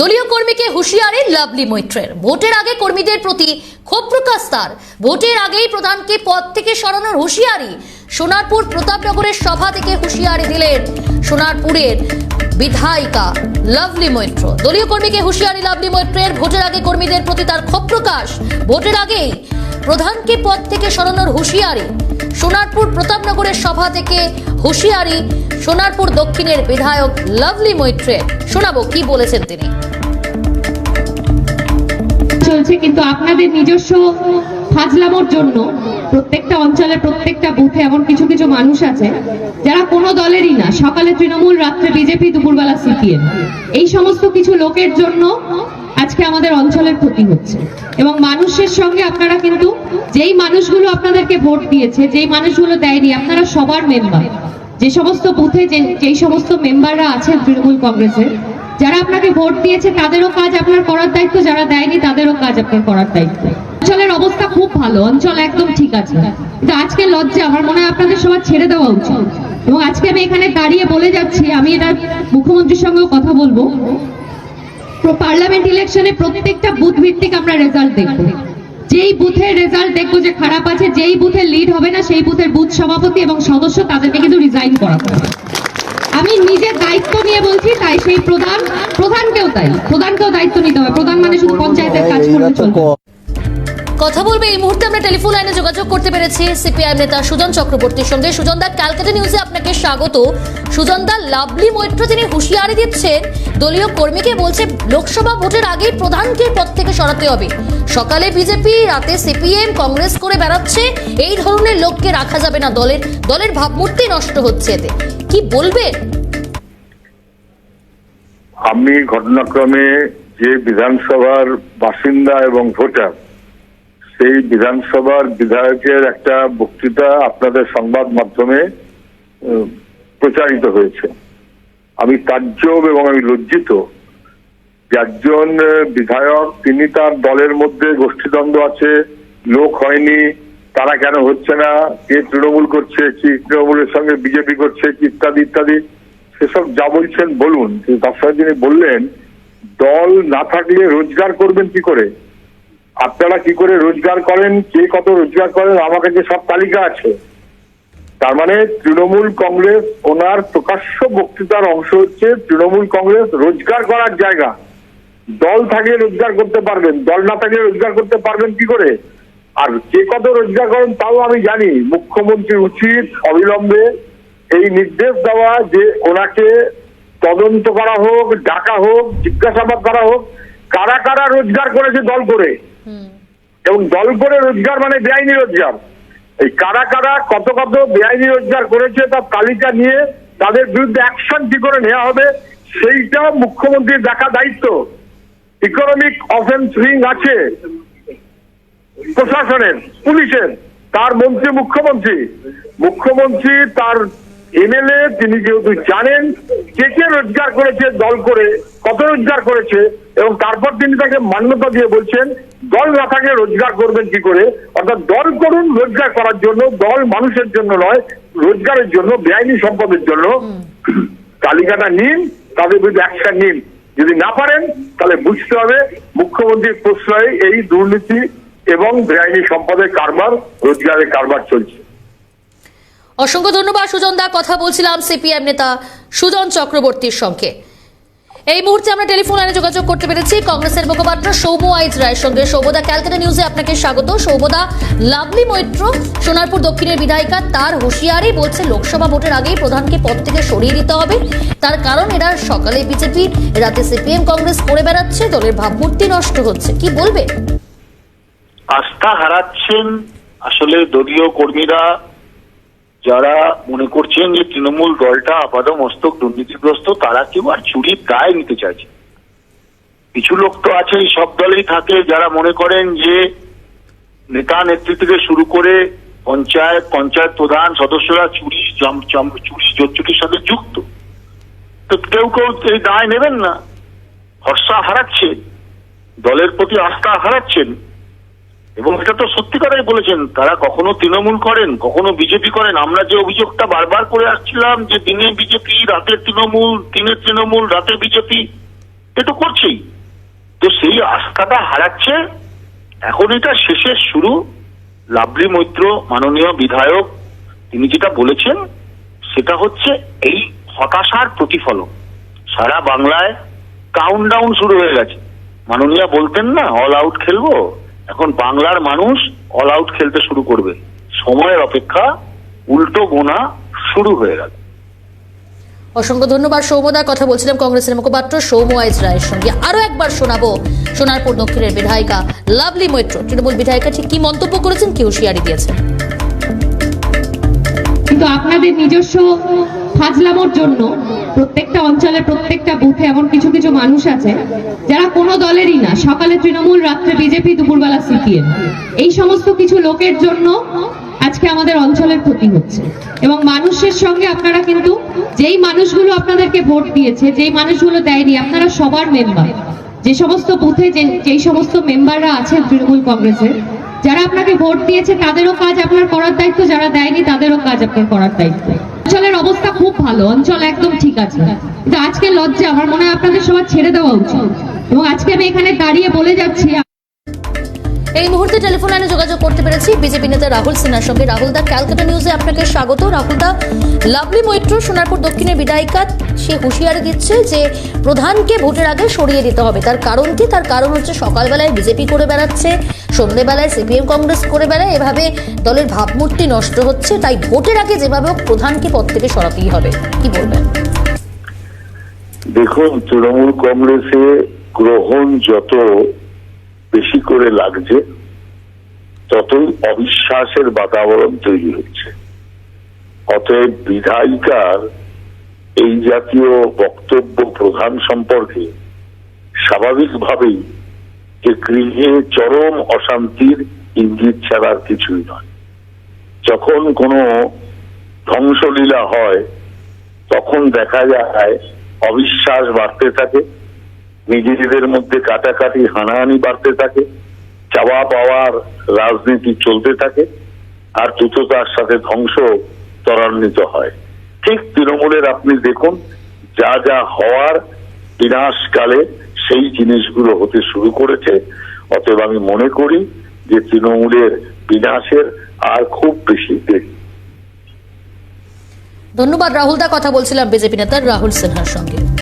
দলীয় কর্মীকে হুঁশিয়ারি লাভলি মৈত্রের। ভোটের আগে কর্মীদের প্রতি ক্ষোভ প্রকাশ তার। ভোটের আগেই প্রধানকে পদ থেকে সরানোর হুঁশিয়ারি সোনারপুর প্রতাপনগরের সভা থেকে হুঁশিয়ারি দিলেন সোনারপুরের বিধায়িকা লাভলি মৈত্র। দলীয় কর্মীকে হুঁশিয়ারি লাভলি মৈত্রের। ভোটের আগে কর্মীদের প্রতি তার ক্ষোভ প্রকাশ। ভোটের আগেই প্রধানকে পদ থেকে সরানোর হুঁশিয়ারি। সোনারপুর প্রতাপনগরের সভা থেকে হুঁশিয়ারি সোনারপুর দক্ষিণের বিধায়ক লাভলি মৈত্রের শোনাবো কি বলেছেন তিনি। চলছে কিন্তু আপনাদের নিজস্ব ফাজলামোর জন্য প্রত্যেকটা অঞ্চলে প্রত্যেকটা বুথে এমন কিছু কিছু মানুষ আছে, যারা কোনো দলেরই না, সকালে তৃণমূল, রাত্রে বিজেপি, দুপুরবেলা সিপিএম। এই সমস্ত কিছু লোকের জন্য আজকে আমাদের অঞ্চলের ক্ষতি হচ্ছে। এবং মানুষের সঙ্গে আপনারা কিন্তু যেই মানুষগুলো আপনাদেরকে ভোট দিয়েছে, যেই মানুষগুলো দেয়নি, আপনারা সবার মেম্বার যে সমস্ত বুথে যে, যেই সমস্ত মেম্বাররা আছেন তৃণমূল কংগ্রেসের, যারা আপনাকে ভোট দিয়েছে, তাদেরও কাজ আপনার করার দায়িত্ব, যারা দেয়নি, তাদেরও কাজ আপনার করার দায়িত্ব। অঞ্চলের অবস্থা খুব ভালো, অঞ্চল একদম ঠিক আছে। কিন্তু আজকে লজ্জা, আমার মনে হয় আপনাদের সবার ছেড়ে দেওয়া উচিত। এবং আজকে আমি এখানে দাঁড়িয়ে বলে যাচ্ছি, আমি এটা মুখ্যমন্ত্রীর সঙ্গেও কথা বলব। পার্লামেন্ট ইলেকশনে প্রত্যেকটা বুথ ভিত্তিক আমরা রেজাল্ট দেখব। যেই বুথের রেজাল্ট দেখব যে খারাপ আছে, যেই বুথের লিড হবে না, সেই বুথের বুথ সভাপতি এবং সদস্য তাদেরকে কিন্তু রিজাইন করা আমি নিজের দায়িত্ব নিয়ে বলছি, তাই সেই প্রধান, প্রধানকেও তাই, প্রধানকেও দায়িত্ব নিতে হবে। প্রধান মানে শুধু পঞ্চায়েতের কাজ করবে চলবে। কথা বলবে, এই মুহূর্তে আমরা টেলিফোন লাইনে যোগাযোগ করতে পেরেছি সিপিআইএম নেতা সুজন চক্রবর্তীর সঙ্গে। সুজন দা, ক্যালকাটা নিউজে আপনাকে স্বাগত। সুজন দা, লাভলি মৈত্র তিনি হুঁশিয়ারি দিচ্ছেন, দলীয় কর্মীকে বলছে, লোকসভা ভোটের আগেই প্রধানকে পদ থেকে সরাতে হবে। সকালে বিজেপি, রাতে সিপিএম, কংগ্রেস করে বেড়াচ্ছে, এই ধরনের লোককে রাখা যাবে না দলের। দলের ভাবমূর্তি নষ্ট হচ্ছে এতে। কি বলবেন? আমি ঘটনাক্রমে যে বিধানসভার বাসিন্দা এবং ভোটার সেই বিধানসভার বিধায়কের একটা বক্তৃতা আপনাদের সংবাদ মাধ্যমে প্রচারিত হয়েছে। আমি তাজ্জব এবং আমি লজ্জিত একজন বিধায়ক, তিনি তার দলের মধ্যে গোষ্ঠীদ্বন্দ্ব আছে, লোক হয়নি, তারা কেন হচ্ছে না, কে তৃণমূল করছে, কি তৃণমূলের সঙ্গে বিজেপি করছে, কি ইত্যাদি ইত্যাদি, সেসব যা বলছেন বলুন। তার সঙ্গে তিনি বললেন, দল না থাকলে রোজগার করবেন কি করে? আপনারা কি করে রোজগার করেন? কে কত রোজগার করেন? আমার কাছে সব তালিকা আছে। তার মানে তৃণমূল কংগ্রেস ওনার প্রকাশ্য বক্তৃতার অংশ হচ্ছে তৃণমূল কংগ্রেস রোজগার করার জায়গা। দল থাকলে রোজগার করতে পারবেন, দল না থাকলে রোজগার করতে পারবেন কি করে? আর কে কত রোজগার করেন তাও আমি জানি। মুখ্যমন্ত্রী উচিত অবিলম্বে এই নির্দেশ দেওয়া যে ওনাকে তদন্ত করা হোক, ডাকা হোক, জিজ্ঞাসাবাদ করা হোক, কারা কারা রোজগার করেছে দল করে? এবং দল করে রোজগার মানে বেআইনি রোজগার। এই কারা কারা, কত কত বেআইনি রোজগার করেছে তার তালিকা নিয়ে তাদের বিরুদ্ধে অ্যাকশন কি করে নেওয়া হবে সেইটা মুখ্যমন্ত্রীর দেখা দায়িত্ব। ইকোনমিক অফেন্স রিং আছে প্রশাসনের, পুলিশের, তার মন্ত্রী মুখ্যমন্ত্রী। মুখ্যমন্ত্রী তার এমএলএ তিনি যেহেতু জানেন কে কে রোজগার করেছে দল করে কত রোজগার করেছে এবং তারপর তিনি তাকে মান্যতা দিয়ে বলছেন দল না থাকলে রোজগার করবেন কি করে? অর্থাৎ দল করুন রোজগার করার জন্য দল মানুষের জন্য নয় রোজগারের জন্য বেআইনি সম্পদের জন্য। তালিকাটা নিন তাদের বিরুদ্ধে অ্যাকশন নিন। যদি না পারেন তাহলে বুঝতে হবে মুখ্যমন্ত্রীর প্রশ্রয়ে এই দুর্নীতি এবং বেআইনি সম্পদের কারবার রোজগারের কারবার চলছে। অসংখ্য ধন্যবাদ সুজন দা। কথা বলছিলাম সিপিএম নেতা সুজন চক্রবর্তীর সঙ্গে। এই মুহূর্তে আমরা টেলিফোন লাইনে যোগাযোগ করতে পেরেছি। কংগ্রেসের মুখপাত্র সৌম আইজ রায়ের সঙ্গে। সৌবদা ক্যালকাটা নিউজে আপনাকে স্বাগত। সৌবদা লাভলি মৈত্র, সোনারপুর দক্ষিণের বিধায়িকা, তার হুঁশিয়ারি বলছে লোকসভা ভোটের আগেই প্রধানকে পদ থেকে সরিয়ে দিতে হবে। তার কারণ, এরা সকালে বিজেপি রাতে সিপিএম, কংগ্রেস করে বেড়াচ্ছে। দলের ভাবমূর্তি নষ্ট হচ্ছে। কি বলবে? আস্থা হারাচ্ছেন আসলে দলীয় কর্মীরা যারা মনে করছেন যে তৃণমূল দলটা আপাদ মস্তক দুর্নীতিগ্রস্ত, তারা কেউ আর চুরির দায় নিতে চাইছে। কিছু লোক তো আছে সব দলেই থাকে, যারা মনে করেন যে নেতা নেত্রী থেকে শুরু করে পঞ্চায়েত পঞ্চায়েত প্রধান সদস্যরা চুরি চুরি জোচ্চুরির সাথে যুক্ত। তো কেউ কেউ এই দায় নেবেন না। ভরসা হারাচ্ছে দলের প্রতি আস্থা হারাচ্ছেন। এবং এটা তো সত্যি কথাই বলেছেন, তারা কখনো তৃণমূল করেন, কখনো বিজেপি করেন। আমরা যে অভিযোগটা বারবার করে আসছিলাম যে দিনে বিজেপি রাতে তৃণমূল দিনে তৃণমূল রাতে বিজেপি, এ তো করছেই। তো সেই আস্থাটা হারাচ্ছে। এখন এটা শেষের শুরু। লাভলি মৈত্র, মাননীয় বিধায়ক, তিনি যেটা বলেছেন, সেটা হচ্ছে এই হতাশার প্রতিফলন। সারা বাংলায় কাউন্টডাউন শুরু হয়ে গেছে। মাননীয়া বলতেন না অল আউট খেলব? এখন বাংলার মানুষ অল আউট খেলতে শুরু করবে। সময়ের অপেক্ষা উল্টো গোনা শুরু হয়ে গেল। অসংখ্য ধন্যবাদ সৌমদার কথা বলছিলাম কংগ্রেসের মুখপাত্র সৌম আইজ রায়ের সঙ্গে। আরও একবার শোনাবো সোনারপুর দক্ষিণের বিধায়িকা লাভলি মৈত্র। তৃণমূল বিধায়িকা ঠিক কি মন্তব্য করেছেন? কি হুঁশিয়ারি দিয়েছেন কিন্তু আপনাদের নিজস্ব ফাজলামোর জন্য প্রত্যেকটা অঞ্চলে, প্রত্যেকটা বুথে এমন কিছু কিছু মানুষ আছে, যারা কোনো দলেরই না। সকালে তৃণমূল, রাত্রে বিজেপি, দুপুরবেলা সিপিএম। এই সমস্ত কিছু লোকের জন্য আজকে আমাদের অঞ্চলের ক্ষতি হচ্ছে। এবং মানুষের সঙ্গে আপনারা কিন্তু যেই মানুষগুলো আপনাদেরকে ভোট দিয়েছে, যেই মানুষগুলো দেয়নি, আপনারা সবার মেম্বার যে সমস্ত বুথে যে, যেই সমস্ত মেম্বাররা আছেন তৃণমূল কংগ্রেসের যারা আপনাকে ভোট দিয়েছে, তাদেরও কাজ আপনার করার দায়িত্ব, যারা দেয়নি, তাদেরও কাজ আপনার করার দায়িত্ব। অঞ্চলের অবস্থা খুব ভালো, অঞ্চল একদম ঠিক আছে। কিন্তু আজকে লজ্জা, আমার মনে হয় আপনাদের সবার ছেড়ে দেওয়া উচিত। এবং আজকে আমি এখানে দাঁড়িয়ে বলে যাচ্ছি এই মুহূর্তে টেলিফোন লাইনে যোগাযোগ করতে পেরেছি বিজেপি নেতা রাহুল সিনহার সঙ্গে। রাহুল দা, ক্যালকাটা নিউজে আপনাকে স্বাগত। রাহুল দা, লাভলি মৈত্র, সোনারপুর দক্ষিণের বিধায়িকা, সে হুঁশিয়ারি দিচ্ছে যে প্রধানকে ভোটের আগে সরিয়ে দিতে হবে। তার কারণ কি? তার কারণ হচ্ছে সকালবেলায় বিজেপি করে বেড়াচ্ছে সন্ধ্যেবেলায় সিপিএম কংগ্রেস করে বেড়ায়, এভাবে দলের ভাবমূর্তি নষ্ট হচ্ছে। তাই ভোটের আগে যেভাবে হোক প্রধানকে পদ থেকে সরাতেই হবে। কি বলবেন? দেখুন, তৃণমূল কংগ্রেসে গ্রহণ যত বেশি করে লাগছে, ততই অবিশ্বাসের বাতাবরণ তৈরি হচ্ছে। অতএব বিধায়িকার এই জাতীয় বক্তব্য প্রধান সম্পর্কে স্বাভাবিকভাবেই যে গৃহে চরম অশান্তির ইঙ্গিত ছাড়ার কিছুই নয়। যখন কোনো ধ্বংসলীলা হয়, তখন দেখা যায় অবিশ্বাস বাড়তে থাকে নিজেদের মধ্যে কাটাকাটি হানাহানি বাড়তে থাকে, চাওয়া পাওয়ার রাজনীতি চলতে থাকে, আর দ্রুততার সাথে ধ্বংস ত্বরান্বিত হয়। ঠিক তৃণমূলের আপনি দেখুন, যা যা হওয়ার বিনাশকালে সেই জিনিসগুলো হতে শুরু করেছে। অতএব আমি মনে করি যে তৃণমূলের বিনাশের আর খুব বেশি দেরি। ধন্যবাদ, রাহুল দা। কথা বলছিলাম বিজেপি নেতা রাহুল সিনহার সঙ্গে।